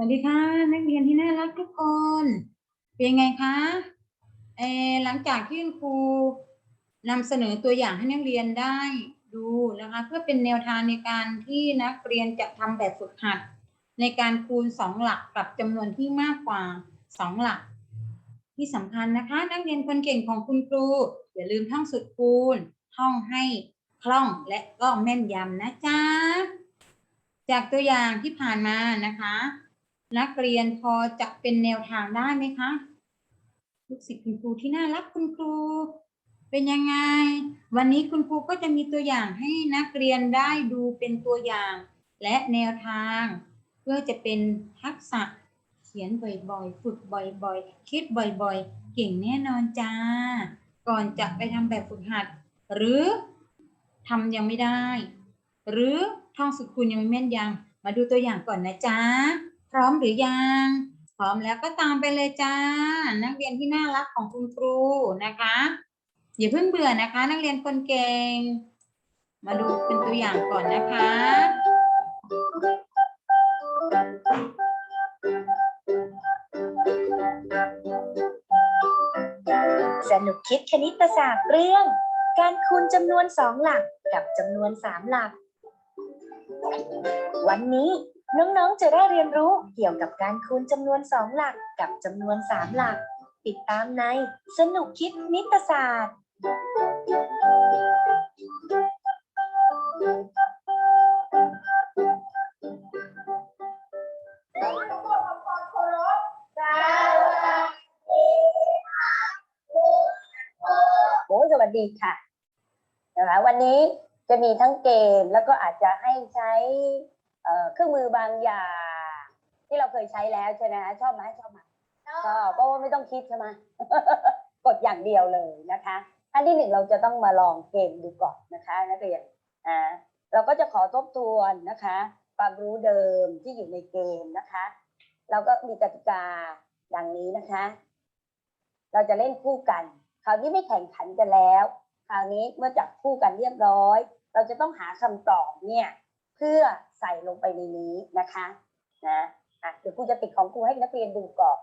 สวัสดีค่ะ นักเรียนที่น่ารักทุกคน เป็นไงคะเอหลังจากที่ครูนำเสนอตัวอย่างให้นักเรียนได้ดูนะคะ เพื่อเป็นแนวทางในการที่นักเรียนจะทำแบบฝึกหัด ในการคูณสองหลักกับจำนวนที่มากกว่าสองหลัก ที่สำคัญนะคะ นักเรียนคนเก่งของคุณครูอย่าลืมท่องสุดคูณท่องให้คล่องและก็แม่นยำนะจ๊ะจากตัวอย่างที่ผ่านมานะคะ นักเรียนพอจะเป็นแนวทางได้ไหมคะลูกศิษย์คุณครูที่น่ารักคุณครู เป็นยังไง วันนี้คุณครูก็จะมีตัวอย่างให้นักเรียนได้ดูเป็นตัวอย่าง และแนวทาง เพื่อจะเป็นทักษะเขียนบ่อยๆ ฝึกบ่อยๆ คิดบ่อยๆ เก่งแน่นอนจ้า ก่อนจะไปทำแบบฝึกหัด หรือทำยังไม่ได้ หรือท่องสุดคูณยังไม่แม่นยำมาดูตัวอย่างก่อนนะจ๊ะ พร้อมหรือยัง พร้อมแล้วก็ตามไปเลยจ้า นักเรียนที่น่ารักของคุณครูนะคะ อย่าเพิ่งเบื่อนะคะ นักเรียนคนเก่ง มาดูเป็นตัวอย่างก่อนนะคะสนุกคิดคณิตศาสตร์เรื่อง การคูณจำนวนสองหลักกับจำนวนสามหลัก วันนี้ น้องๆ จะได้เรียนรู้เกี่ยวกับการคูณจำนวนสองหลักกับจำนวนสามหลัก ติดตามในสนุกคิดคณิตศาสตร์ โอ้สวัสดีค่ะนะคะวันนี้จะมีทั้งเกมแล้วก็อาจจะให้ใช้ เอ่อเครื่องมือบางอย่าง ที่เราเคยใช้แล้วใช่ไหมคะชอบไหมชอบไหมชอบเพราะว่าไม่ต้องคิดใช่ไหมกดอย่างเดียวเลยนะคะอันที่หนึ่งเราจะต้องมาลองเกมดูก่อนนะคะนักเรียนอ่าเราก็จะขอทบทวนนะคะ ความรู้เดิมที่อยู่ในเกมนะคะ เราก็มีกติกาดังนี้นะคะ เราจะเล่นคู่กัน คราวนี้ไม่แข่งขันกันแล้ว คราวนี้เมื่อจับคู่กันเรียบร้อย เราจะต้องหาคำตอบเนี่ย เพื่อใส่ลงไปในนี้นะคะนะอะเดี๋ยวครูจะติดของครูให้นักเรียนดูก่อน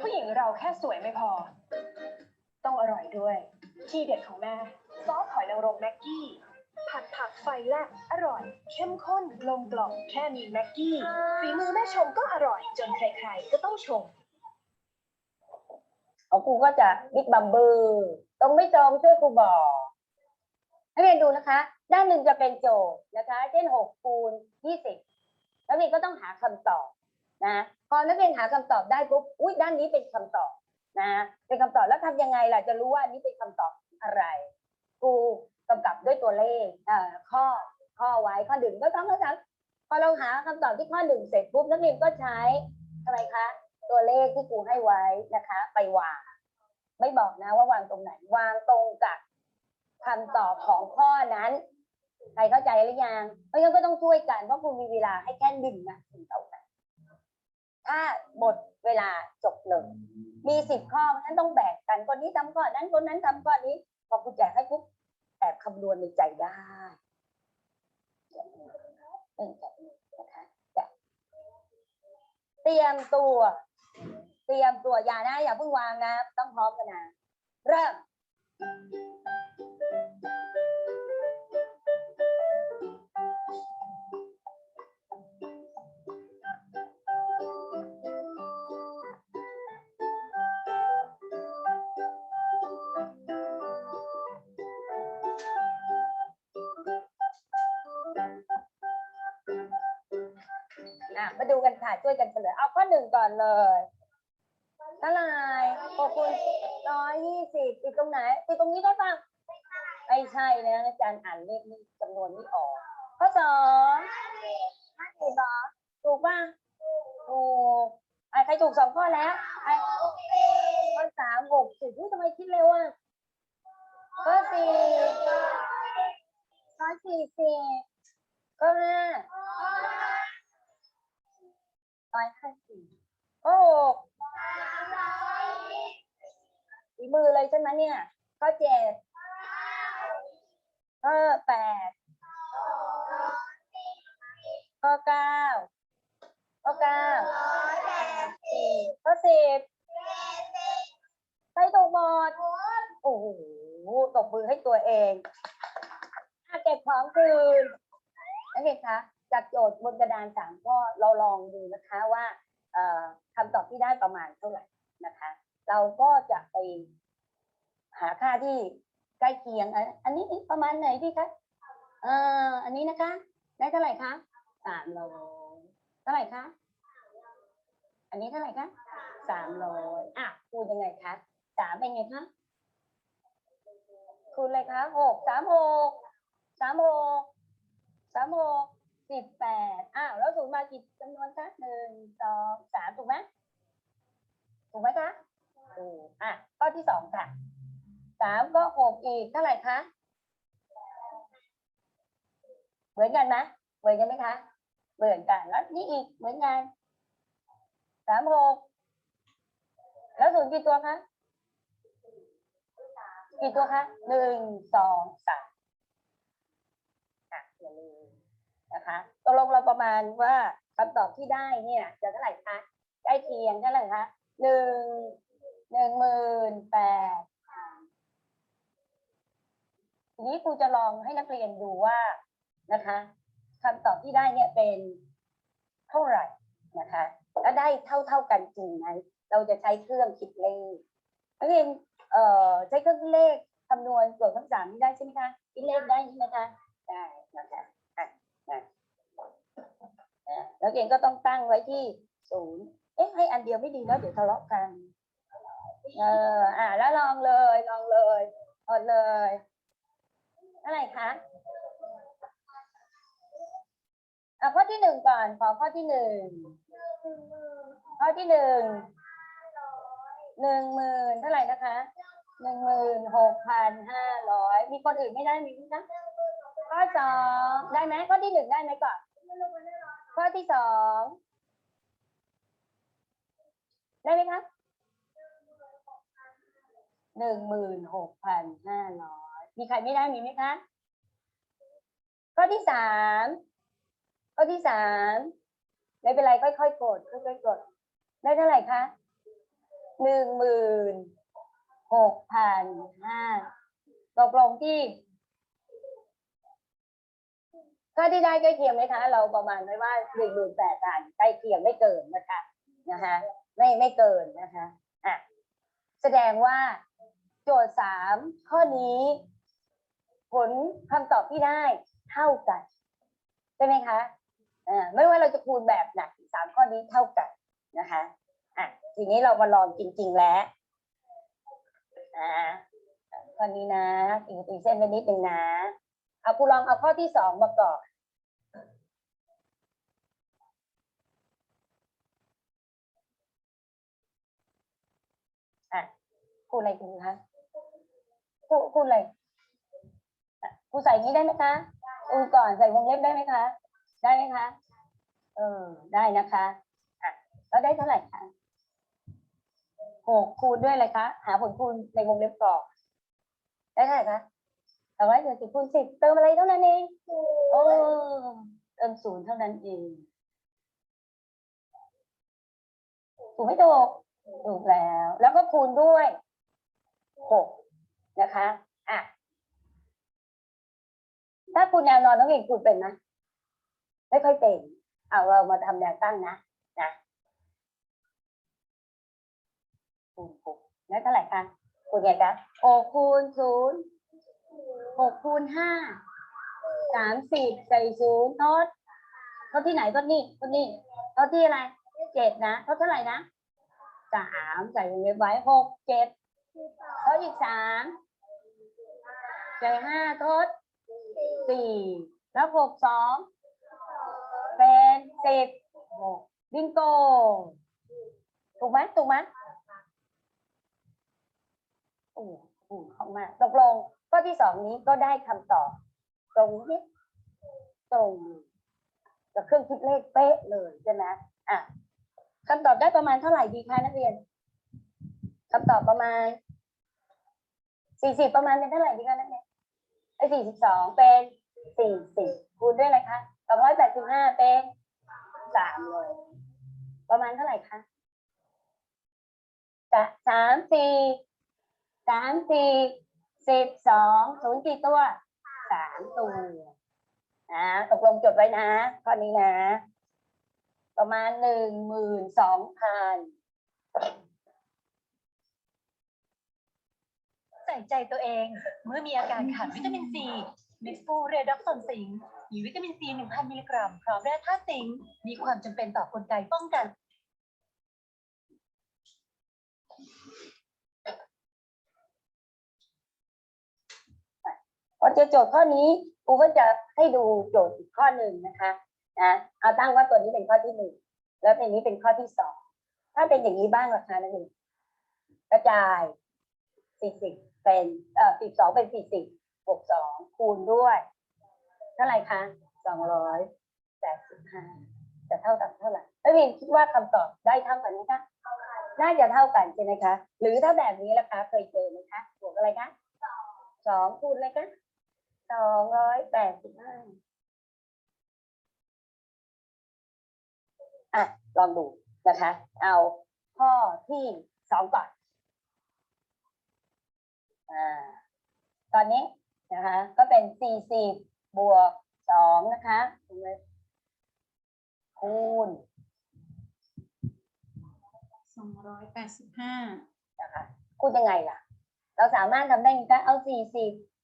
ผู้หญิงเราแค่สวยไม่พอ ต้องอร่อยด้วย ที่เด็ดของแม่ซอสหอยนางรมแม็กกี้ ผัดผักไฟแลบอร่อย เข้มข้นกลมกล่อมแค่มีแม็กกี้ฝีมือแม่ชมก็อร่อย จนใครๆก็ต้องชมของครูก็จะบิ๊กบัมเบอร์ตรงไม่ตรงช่วยครูบอกนักเรียนดูนะคะ ด้านหนึ่งจะเป็นโจทย์นะคะ เช่นหกคูณยี่สิบนักเรียนก็ต้องหาคำตอบนะพอนักเรียนหาคำตอบได้ปุ๊บอุ้ยด้านนี้เป็นคำตอบนะเป็นคำตอบแล้วทำยังไงล่ะจะรู้ว่านี้เป็นคำตอบอะไรครูกำกับด้วยตัวเลขเอ่อข้อข้อไว้ข้อหนึ่งก็ต้องก็ทั้งพอเราหาคำตอบที่ข้อหนึ่งเสร็จปุ๊บนักเรียนก็ใช้ทำไมคะตัวเลขที่ครูให้ไว้นะคะ ไปวางไม่บอกนะว่าวางตรงไหน วางตรงกับคำตอบของข้อนั้น ใครเข้าใจหรือยัง เพราะงั้นก็ต้องช่วยกันเพราะครูมีเวลาให้แค่หนึ่งนาทีเท่านั้นถ้าหมดเวลาจบเลยมีสิบข้อนั้นต้องแบ่งกันคนนี้ทำข้อนั้นคนนั้นทำข้อนี้ พอครูแจกให้ปุ๊บแอบคำนวณในใจได้เออแบบนี้นะคะเตรียมตัว เตรียมตัวอย่านะอย่าเพิ่งวางนะ ต้องพร้อมกันนะ เริ่ม มาดูกันค่ะ ช่วยกันเฉลย เอาข้อหนึ่งก่อนเลยเท่าไหร่หกคูณร้อยยี่สิบติดตรงไหนติดตรงนี้ได้ปะไม่ใช่นะอาจารย์อ่านเลขนี่จำนวนไม่ออก ข้อสองห้าสิบอถูกป่ะถูกอะใครถูกสองข้อแล้วข้อสามหกสิบทำไมคิดเร็วอะข้อสี่ข้อสี่สิบข้อห้า ร้อยห้าสิบโอ้ฝีมือเลยใช่ไหมเนี่ย ข้อเจ็ดข้อแปดข้อเก้าข้อเก้าข้อสิบใครตกหมด โอ้โหตกมือให้ตัวเองเก็บของคืนนักเรียนคะ จากโจทย์บนกระดานสามข้อเราลองดูนะคะว่าเอ่อคำตอบที่ได้ประมาณเท่าไหร่นะคะ เราก็จะไปหาค่าที่ใกล้เคียง อันนี้ประมาณไหนพี่คะเอออันนี้นะคะ ได้เท่าไหร่คะสามร้อยเท่าไหร่คะอันนี้เท่าไหร่คะสามร้อยอะคูณยังไงคะสามเป็นไงคะคูณอะไรคะหกสามหกสามหกสามหก สิบแปดอ้าวแล้วศูนย์มากี่จำนวนคะหนึ่งสองสามถูกไหมถูกไหมคะถูกอะข้อที่สองค่ะสามก็หกอีกเท่าไหร่คะเหมือนกันไหมเหมือนกันไหมคะเหมือนกันแล้วนี่อีกเหมือนกันสามหกแล้วศูนย์กี่ตัวคะกี่ตัวคะหนึ่งสองสามอะอย่าลืม นะคะตกลงเราประมาณว่าคำตอบที่ได้เนี่ยจะเท่าไหร่คะใกล้เคียงเท่าไหร่คะหนึ่งหนึ่งหมื่นแปดทีนี้ครูจะลองให้นักเรียนดูว่านะคะคำตอบที่ได้เนี่ยเป็นเท่าไหร่นะคะแล้วได้เท่าเท่ากันจริงไหมเราจะใช้เครื่องคิดเลขนักเรียนเอ่อใช้เครื่องเลขคำนวณโจทย์ทั้งสามนี้ได้ใช่ไหมคะคิดเลขได้ใช่ไหมคะได้นะคะ แล้วเองก็ต้องตั้งไว้ที่ศูนย์เอ๊ะให้อันเดียวไม่ดีแล้วเดี๋ยวทะเลาะกันเอออะแล้วลองเลยลองเลยอดเลยเท่าไรคะเอาข้อที่หนึ่งก่อนขอข้อที่หนึ่งข้อที่หนึ่งหนึ่งหมื่นเท่าไหร่นะคะหนึ่งหมื่นหกพันห้าร้อยมีคนอื่นไม่ได้มีไหมคะข้อสองได้ไหมข้อที่หนึ่งได้ไหมก่อน ข้อที่สองได้ไหมคะหนึ่งหมื่นหกพันห้าร้อยมีใครไม่ได้มีไหมคะข้อที่สามข้อที่สามไม่เป็นไรค่อยๆกดค่อยๆกดได้เท่าไหร่คะหนึ่งหมื่นหกพันห้าตกลงที่ ค่าที่ได้ใกล้เคียงไหมคะ เราประมาณไว้ว่าหนึ่งหมื่นแปดพันใกล้เคียงไม่เกินนะคะนะคะไม่ไม่เกินนะคะอะแสดงว่าโจทย์สามข้อนี้ ผลคำตอบที่ได้เท่ากันใช่ไหมคะอ่าไม่ว่าเราจะคูณแบบไหนสามข้อนี้เท่ากันนะคะอะทีนี้เรามาลองจริง ๆแล้วอ่าข้อนี้นะตีตีเส้นไปนิดนึงนะ เอาครูลองเอาข้อที่สองมาก่อนอะคูณอะไรคุณคะคูณคูณอะไรอะครูใส่นี้ได้ไหมคะอูก่อนใส่วงเล็บได้ไหมคะ ได้ไหมคะ เออ ได้นะคะอะแล้วได้เท่าไหร่คะหกคูณด้วยอะไรคะ หาผลคูณในวงเล็บก่อนได้เท่าไหร่คะ สองร้อยเจ็ดสิบคูณสิบเติมอะไรเท่านั้นเองโอ้เติมศูนย์เท่านั้นเอง ถูกไหม่ถูกถูกแล้ว แล้วก็คูณด้วยหกนะคะอะถ้าคูณแนวนอนต้องเรียนคูณเป็นนะไม่ค่อยเป็นเอาเรามาทำแนวตั้งนะนะคูณหกได้เท่าไหร่คะคูณไงคะหกคูณศูนย์ หกคูณห้าสามสิบใส่ศูนย์ทดทดที่ไหนทดนี่ทดนี่ทดที่อะไรเจ็ดนะทดเท่าไหร่นะสามใส่วงเล็บไว้หกเจ็ดทดอีกสามใส่ห้าทดสี่แล้วหกสองเป็นสิบบิงโกถูกไหมถูกไหมโอ้โหเข้ามาตกลง ข้อที่สองนี้ก็ได้คำตอบตรงนี้ตรงกับเครื่องคิดเลขเป๊ะเลยใช่ไหมอะคำตอบได้ประมาณเท่าไหร่ดีคะนักเรียนคำตอบประมาณสี่สิบประมาณเป็นเท่าไหร่ดีคะนักเรียนไอ้สี่สิบสองเป็นสี่สิบคูณด้วยอะไรคะสองร้อยแปดสิบห้าเป็นสามเลยประมาณเท่าไหร่คะจะสามสี่สามสี่ สิบสองศูนย์กี่ตัวสามตัวอ่าตกลงจดไว้นะข้อนี้นะ ประมาณหนึ่งหมื่นสองพันใส่ใจตัวเอง เมื่อมีอาการขาดวิตามินซีมิสฟูเรด็อกซอนซิงมีวิตามินซี 1,000 มิลลิกรัม พร้อมแร่ธาตุซิงค์มีความจำเป็นต่อกลไกป้องกัน พ อเจอโจทย์ข้อนี้ครูก็จะให้ดูโจทย์อีกข้อหนึ่งนะคะนะเอาตั้งว่าตัวนี้เป็นข้อที่หนึ่งแล้วตัวนี้เป็นข้อที่สองถ้าเป็นอย่างนี้บ้างราคานักเรียนกระจายสี่สิบเป็นเอ่อสิบสองเป็นสี่สิบบวกสองคูณด้วยเท่าไหร่คะสองร้อยแปดสิบห้าจะเท่ากับเท่าไหร่นักเรีคิดว่าคำตอบได้เท่ากันไหมคะน่าจะเท่ากันใช่ไหมคะ หรือถ้าแบบนี้ล่ะคะ เคยเจอไหมคะบวกอะไรคะสองคูณอะไรคะ สองร้อยแปดสิบห้าอะ ลองดูนะคะ เอาข้อที่สองก่อน อ่า ตอนนี้นะคะ ก็เป็นสี่สิบบวกสองนะคะคูณสองร้อยแปดสิบห้านะคะคูณยังไงล่ะ เราสามารถทำได้ไงคะเอาสี่สิบคูณ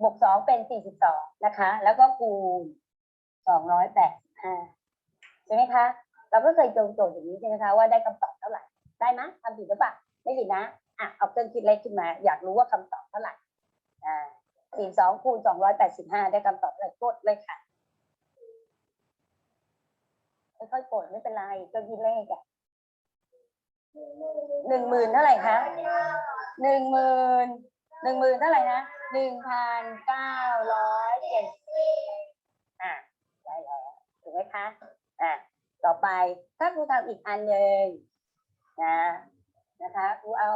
บวกสองเป็นสี่สิบสองนะคะ แล้วก็คูณสองร้อยแปดสิบห้าใช่ไหมคะ เราก็เคยเจอโจทย์อย่างนี้ใช่ไหมคะว่าได้คำตอบเท่าไหร่ ได้ไหมทำผิดหรือเปล่าไม่ผิดนะอะเอาเครื่องคิดเลขขึ้นมา อยากรู้ว่าคำตอบเท่าไหร่อ่าสี่สองคูณสองร้อยแปดสิบห้าได้คำตอบเท่าไหร่กดเลยค่ะค่อยๆกดไม่เป็นไรเครื่องคิดเลขอะหนึ่งหมื่นเท่าไหร่คะหนึ่งหมื่นหนึ่งหมื่นเท่าไหร่นะ หนึ่งพันเก้าร้อยเจ็ดสิบอะได้แล้วถูกไหมคะอะต่อไปถ้าครูทำอีกอันหนึ่งนะนะคะครูเอา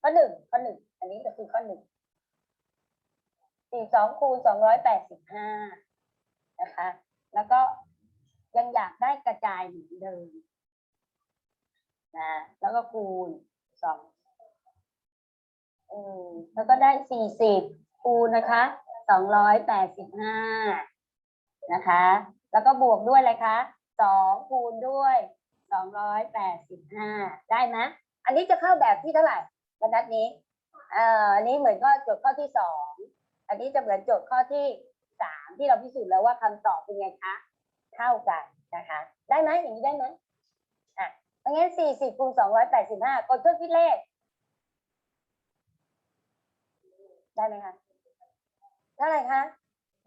ข้อหนึ่งข้อหนึ่งอันนี้ก็คือข้อหนึ่งสี่สองคูณสองร้อยแปดสิบห้านะคะ แล้วก็ยังอยากได้กระจายเหมือนเดิมนะแล้วก็คูณ สองอืมแล้วก็ได้สี่สิบคูณนะคะสองร้อยแปดสิบห้านะคะ แล้วก็บวกด้วยอะไรคะสองคูณด้วยสองร้อยแปดสิบห้าได้ไหมอันนี้จะเข้าแบบที่เท่าไหร่บรรทัดนี้เอ่ออันนี้เหมือนก็โจทย์ข้อที่สองอันนี้จะเหมือนโจทย์ข้อที่สามที่เราพิสูจน์แล้วว่าคำตอบเป็นไงคะ เท่ากันนะคะ ได้ไหมอย่างนี้ได้ไหม ราะงั้นสี่สิบคูณสองร้อยแปดสิบห้ากดเครื่องคิดเลข ได้ไหมคะเท่าไหร่คะ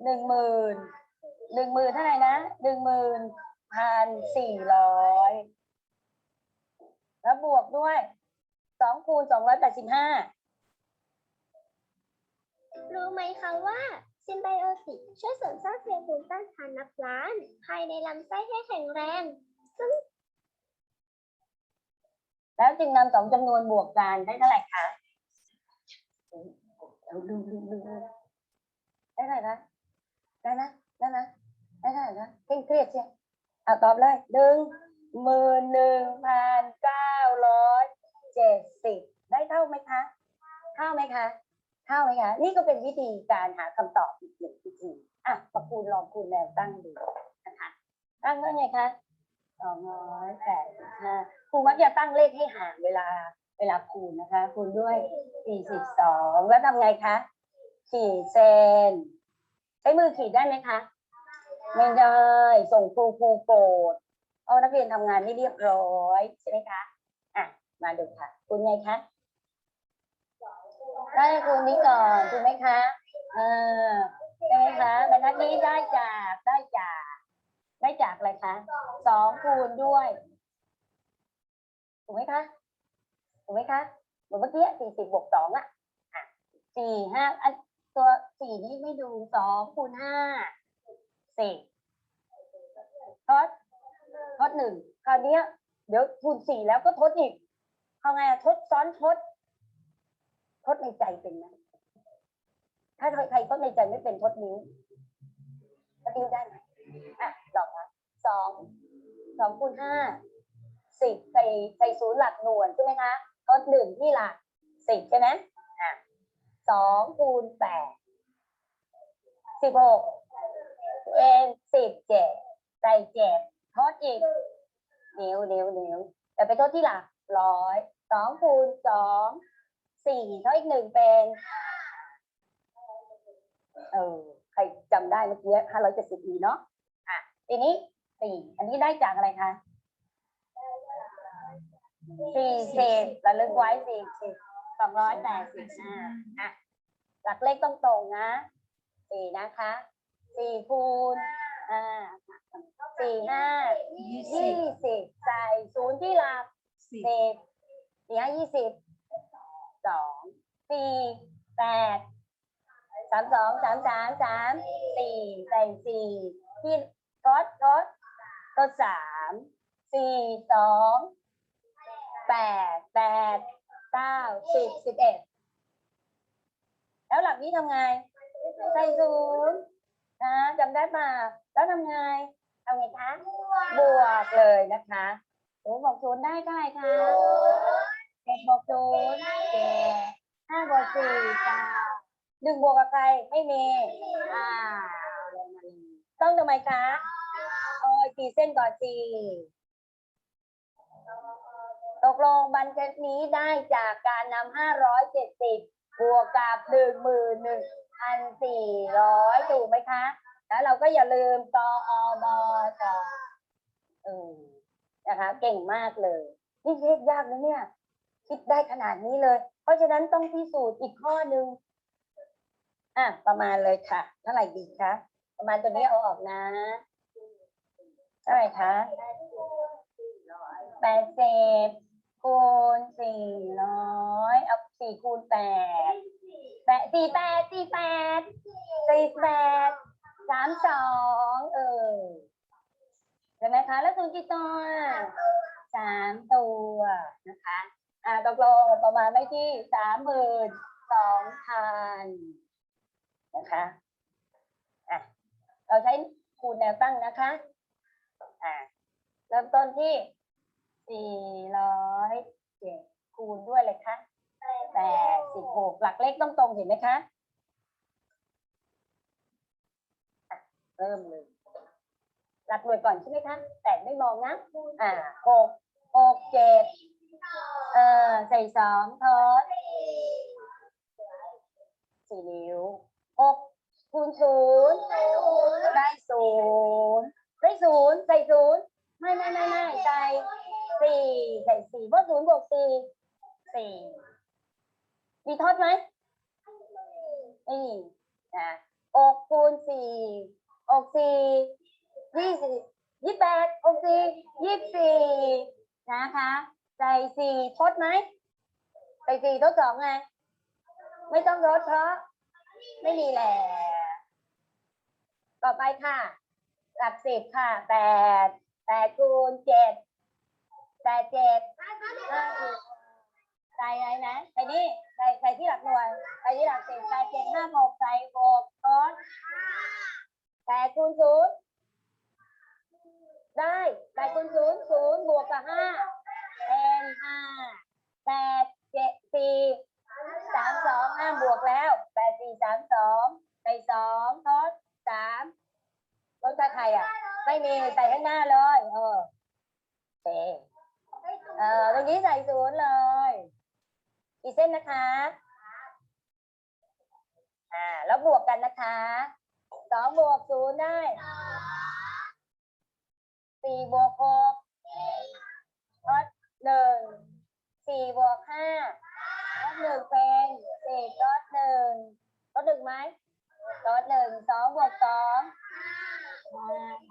หนึ่งหมื่นหนึ่งหมื่นเท่าไหร่นะหนึ่งหมื่นพันสี่ร้อยแล้วบวกด้วยสองคูณสองร้อยแปดสิบห้ารู้ไหมคะว่าซิมไบโอติกช่วยเสริมสร้างเซลล์ภูมิต้านทานนับล้าน ภายในลำไส้ให้แข็งแรง แล้วจึงนำสองจำนวนบวกกันได้เท่าไหร่คะเอาดูดูดูได้เท่าไหร่คะได้นะได้นะได้เท่าไหร่คะเคร่งเครียดเชียวเอาตอบเลยหนึ่งหมื่นหนึ่งพันเก้าร้อยเจ็ดสิบได้เท่าไหมคะเท่าไหมคะเท่าไหมคะนี่ก็เป็นวิธีการหาคำตอบอีกหนึ่งวิธีอะประคูณลองคูณแนวตั้งดูนะคะตั้งว่าไงคะสองร้อยแปดสิบห้า รูมักจะตั้งเลขให้ห่างเวลาเวลาคูณนะคะ คูณด้วย 42 แล้วทำไงคะ ขีดเส้นใช้มือขีดได้ไหมคะไม่ได้ ส่งครูครูโกรธเพราะนักเรียนทำงานไม่เรียบร้อยใช่ไหมคะอะมาดูค่ะ คุณไงคะได้คูณนี้ก่อนถูกไหมคะเออใช่ไหมคะบรรทัดนี้ได้จากได้จาก ได้จากอะไรคะสองคูณด้วย ถูกไหมคะถูกไหมคะเหมือนเมื่อกี้สี่สิบบวกสองอะอะสี่ห้าอันตัวสี่นี้ไม่ดูสองคูณห้าสี่ทดทดหนึ่งคราวนี้ยเดี๋ยวคูณสี่แล้วก็ทดอีกเอาไงอะทดซ้อนทด ทดในใจเป็นไหมถ้าใครทดในใจไม่เป็นทดนิ้วทดนิ้วได้ไหมอะลองนะสองสองคูณห้า สิบใส่ใส่ศูนย์หลักหน่วยใช่ไหมคะทดหนึ่งที่หลักสิบใช่ไหมอะสองคูณแปดสิบหกเป็นสิบเจ็ดใส่เจ็ดทดอีกนิ้วนิ้วนิ้วแต่ไปทดที่หลักร้อยสองคูณสองสี่ท่าอีกหนึ่งเป็นเออใครจำได้เมื่อกี้ห้าร้อยเจ็ดสิบดีเนาะอะทีนี้สี่อันนี้ได้จากอะไรคะ สี่สิบระลึกไว้สี่สิบสองร้อยแปดสิบห้าอะหลักเลขต้องตรงนะสี่นะคะสี่คูณอ่าสี่ห้ายี่สิบใส่ศูนย์ที่หลักสิบสิบสี่ห้ายี่สิบสองสี่แปดสามสองสามสามสามสี่ใส่สี่ที่ทดทดทดสามสี่สอง แปดแปดเก้าสิบสิบเอ็ดแล้วหลักนี้ทำไงใส่ศูนย์นะจำได้ป่ะแล้วทำไงทำไงคะบวกเลยนะคะศูนย์บวกศูนย์ได้เท่าไหร่คะเจ็ดบวกศูนย์เจ็ดห้าบวกสี่เก้าหนึ่งบวกกับใครไม่มีอ่าลงมาเลยต้องทำไมคะโอ้ยสี่เส้นก่อนสี่ ตกลงบันเทศนี้ได้จากการนำห้าร้อยเจ็ดสิบบวกกับหนึ่งหมื่นหนึ่งพันสี่ร้อยถูกไหมคะ แล้วเราก็อย่าลืมตออบตเออนะคะ เก่งมากเลย นี่เลขยากนะเนี่ย คิดได้ขนาดนี้เลย เพราะฉะนั้นต้องพิสูจน์อีกข้อหนึ่งอะประมาณเลยค่ะ เท่าไหร่ดีคะประมาณตัวนี้เอาออกนะเท่าไหร่คะแปดสิบ คูณสี่ร้อยเอาสี่คูณแปดแปดสี่แปดสี่แปดสี่แปดสามสองเออใช่ไหมคะ แล้วศูนย์กี่ตัวสามตัวนะคะอ่าตกลงประมาณไม่ที่สามหมื่นสองพันนะคะอะเราใช้คูณแนวตั้งนะคะอ่าเริ่มต้นที่ สี่ร้อยเจ็ดคูณด้วยเลยคะแปดสิบหกหลักเลขต้องตรงเห็นไหมคะเริ่มเลยหลักหน่วยก่อนใช่ไหมคะแต่ไม่มองนะอ่าหกหกเจ็ดเออใส่สองทดสี่นิ้วหกคูณศูนย์ได้ศูนย์ได้ศูนย์ใส่ศูนย์ไม่ไม่ไม่ไม่ใส่ สี่ใส่สี่เพราะศูนย์บวกสี่สี่มีทอดไหมไม่มีนะอกคูณสี่อกสี่ยี่สิบยี่แปดอกสี่ยี่สี่นะคะใส่สี่ทดไหมใส่สี่ทดสองไงไม่ต้องลดเพราะไม่มีแล้วต่อไปค่ะ หลักสิบค่ะแปดแปดคูณเจ็ด แปดเจ็ดห้าสิบใส่อะไรนะใส่นี่ใส่ใส่ที่หลักหน่วยใส่ที่หลักสิบใส่เจ็ดห้าหกใส่หกทดแปดคูณศูนย์ได้แปดคูณศูนย์ศูนย์บวกกับห้าเป็นห้าแปดเจ็ดสี่สามสองห้าบวกแล้วแปดสี่สามสองใส่สองทดสามลดกับใครอะ ไม่มีใส่ข้างหน้าเลย เออเคเออตรงนี้ใส่ศูนย์เลยกี่เส้นนะคะ อ่า แล้วบวกกันนะคะสองบวกศูนย์ได้สี่บวกหกลดหนึ่งสี่บวกห้าลดหนึ่งเป็นสี่ลดหนึ่งลดหนึ่งไหมลดหนึ่งสองบวกสอง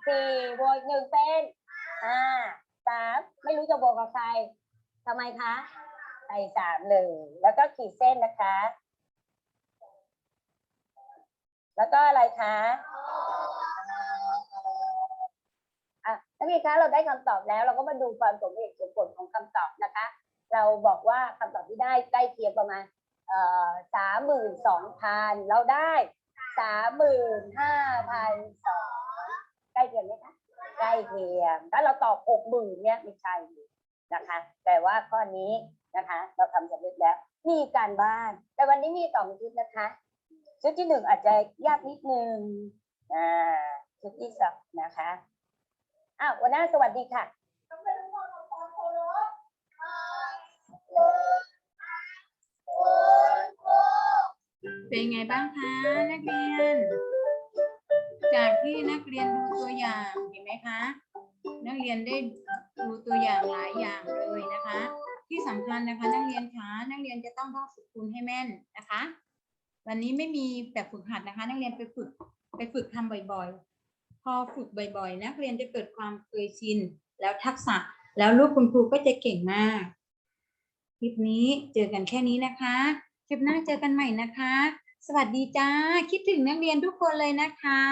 สี่บวกหนึ่งเป็นห้า สามไม่รู้จะบวกกับใครทำไมคะใส่สามเลย แล้วก็ขีดเส้นนะคะ แล้วก็อะไรคะอะนักเรียนคะเราได้คำตอบแล้ว เราก็มาดูความสมเหตุสมผลของคำตอบนะคะ เราบอกว่าคำตอบที่ได้ใกล้เคียงประมาณสามหมื่นสองพันเราได้สามหมื่นห้าพันสองใกล้เคียงไหมคะ ใกล้เคียง ถ้าเราตอบหกหมื่นเนี่ยไม่ใช่นะคะ แต่ว่าข้อนี้นะคะ เราทำสำเร็จแล้ว มีการบ้าน แต่วันนี้มีสองชุดนะคะ ชุดที่หนึ่งอาจจะยากนิดนึงอ่าชุดที่สองนะคะอ้าววันหน้าสวัสดีค่ะเป็นไงบ้างคะนักเรียน จากที่นักเรียนดูตัวอย่าง คะ นักเรียนได้ดูตัวอย่างหลายอย่างเลยนะคะ ที่สำคัญนะคะนักเรียนคะนักเรียนจะต้องท่องสุดคูณให้แม่นนะคะ วันนี้ไม่มีแบบฝึกหัดนะคะ นักเรียนไปฝึกไปฝึกทำบ่อยๆ พอฝึกบ่อยๆ นักเรียนจะเกิดความเคยชิน แล้วทักษะ แล้วลูกคุณครูก็จะเก่งมากคลิปนี้เจอกันแค่นี้นะคะคลิปหน้าเจอกันใหม่นะคะ สวัสดีจ้า คิดถึงนักเรียนทุกคนเลยนะคะ